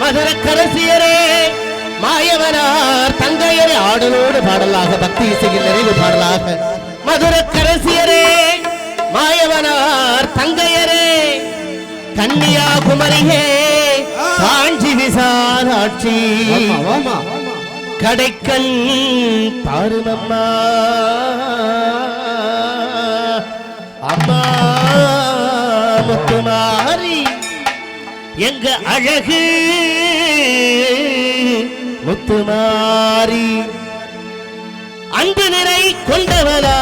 மதுரக்கரசியரே மாயவனார் தங்கையரே ஆடலோடு பாடலாக பக்தி இசையில் நிறைவு பாடலாக. மதுரக்கரசியரே மாயவனார் தங்கையரே கன்னியாகுமரியே காஞ்சி விசாலாட்சி கடைக்கண் பாருமம்மா அம்மா முத்துமாரி எங்க அழகு? முத்துமாரி. அன்பு நிறை கொண்டவளா?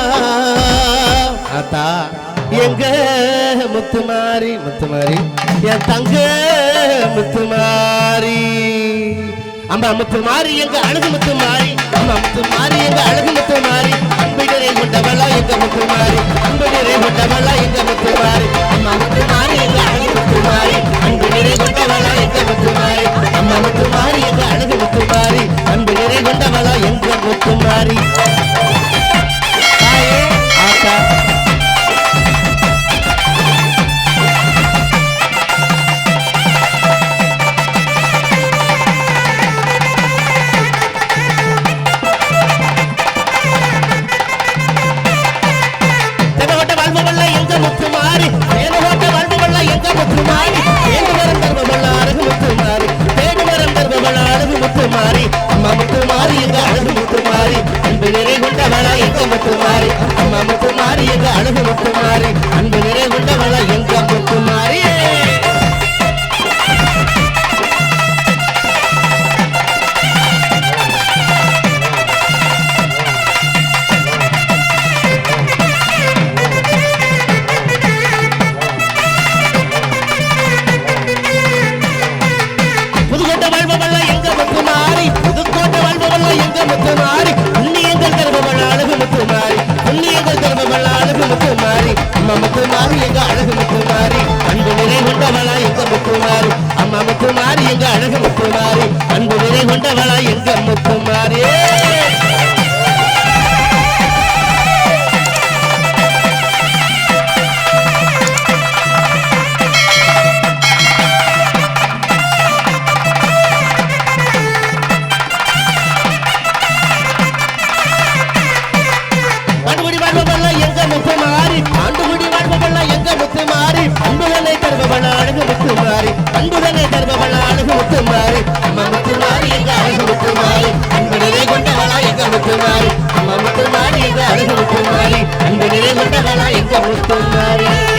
ஆத்தா எங்க முத்துமாரி? முத்துமாரி. என் தங்க முத்துமாரி. அம்மா முத்துமாரி எங்க அழகு முத்துமாரி. அம்மா முத்துமாரி எங்க அழகு முத்துமாரி. அன்பு நிறை கொண்டவளா எங்க முத்துமாரி? அன்பு நிறை கொண்டவளா எங்க அம்மா அம்மா முத்து மாறி எங்க அழகு முத்து மாறி. அன்பு நிறை கொண்டவளா எங்க முத்து மாறி? அம்மா முத்து மாறி எங்க அழகு முத்து மாறி? அன்பு முத்து மாறி புண்ணியங்கள் தருபவள்ள அழகு முத்து மாறி புண்ணியங்கள் தருபவள்ள அழகு முத்து மாறி அம்மா முத்து மாறி எங்க அழகு முத்து மாறி அன்பு நிறை கொண்டவளா எங்க முத்து மாறி அம்மா முத்து மாறி எங்க அழகு முத்து மாறி அன்பு நிறை கொண்டவளா எங்க முத்து மாறி அழகு முத்து மாறி அன்பு நிலை கொண்டவளா எங்க முத்து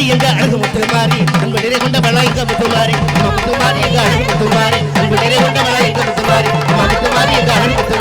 முத்து எங்க அழகு முத்துமாரி அன்பு நிறை கொண்ட பலா எங்க முத்துமாரி மாறி எங்க அழகு முத்துமாரி அன்பு நிறை கொண்ட பலா எங்க முத்துமாரி மாறி எங்க அழகு முத்து